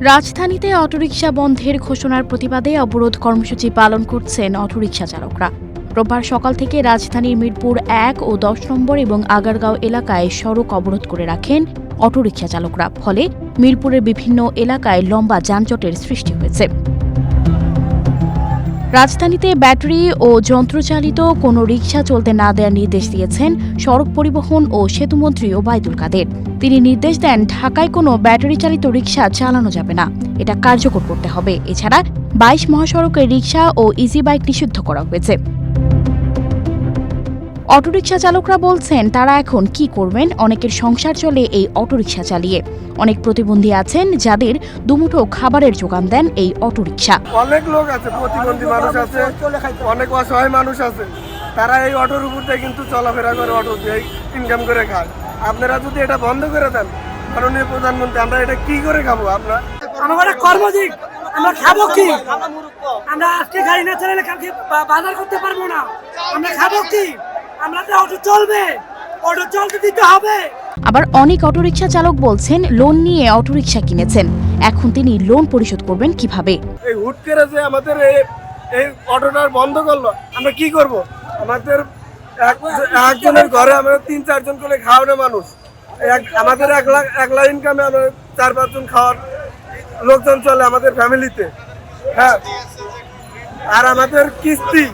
রাজধানীতে অটোরিকশা বন্ধের ঘোষণার প্রতিবাদে অবরোধ কর্মসূচি পালন করছেন অটোরিকশা চালকরা। রোববার সকাল থেকে রাজধানীর মিরপুর এক ও দশ নম্বর এবং আগারগাঁও এলাকায় সড়ক অবরোধ করে রাখেন অটোরিকশা চালকরা। ফলে মিরপুরের বিভিন্ন এলাকায় লম্বা যানজটের সৃষ্টি হয়েছে। রাজধানীতে ব্যাটারি ও যন্ত্রচালিত কোনো রিকশা চলতে না দেওয়ার নির্দেশ দিয়েছেন সড়ক পরিবহন ও সেতুমন্ত্রী ওবায়দুল কাদের। তিনি নির্দেশ দেন, ঢাকায় কোনো ব্যাটারি চালিত রিকশা চালানো যাবে না। এটা কার্যকর করতে হবে। এছাড়া বাইশ মহাসড়কে রিকশা ও ইজি বাইক নিষিদ্ধ করা হয়েছে। অটোরিকশা চালকরা বলছেন তারা এখন কি করবেন? অনেকের সংসার চলে এই অটোরিকশা চালিয়ে। অনেক প্রতিবন্ধী আছেন যাদের দুমুঠো খাবারের যোগান দেন এই অটোরিকশা। অনেক লোক আছে প্রতিবন্ধী মানুষ আছে অনেক অসহায় মানুষ আছে। তারা এই অটোর উপর দিয়ে কিন্তু চলাফেরা করে অটো দিয়ে ইনকাম করে খায়। আপনারা যদি এটা বন্ধ করে দেন মাননীয় প্রধানমন্ত্রী আমরা এটা কি করে খাব আমরা আমার কর্মদিক আমরা খাব কি? আমরা আজকে গাড়ি না চালালে কালকে বাজার করতে পারব না। আমরা খাব কি? আমরা তো অটো চলবে। অটো চলতে দিতে হবে। আবার অনেক অটোরিকশা চালক বলছেন লোন নিয়ে অটোরিকশা কিনেছেন। এখন তিনি লোন পরিশোধ করবেন কীভাবে? এই হুট করে যে আমাদের এই এই অটোটা বন্ধ করল আমরা কি করব? আমাদের এক- একজনের ঘরে আমরা তিন চারজন করে খাওয়ানো মানুষ। আমাদের এক লাখ এক লাখ ইনকামে আমরা চার পাঁচজন খাওয়ার লোকজন চলে আমাদের ফ্যামিলিতে হ্যাঁ। আর আমাদের কিস্তি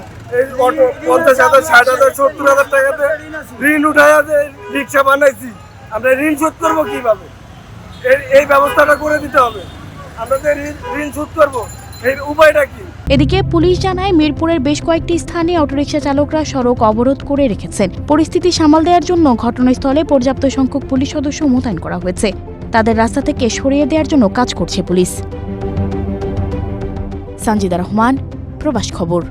এদিকে পুলিশ জানায়, মিরপুরের বেশ কয়েকটি স্থানে অটোরিকশা চালকরা সড়ক অবরোধ করে রেখেছেন। পরিস্থিতি সামাল দেওয়ার জন্য ঘটনাস্থলে পর্যাপ্ত সংখ্যক পুলিশ সদস্য মোতায়েন করা হয়েছে। তাদের রাস্তা থেকে সরিয়ে দেওয়ার জন্য কাজ করছে পুলিশ। সঞ্জিদা রহমান, প্রবাস খবর।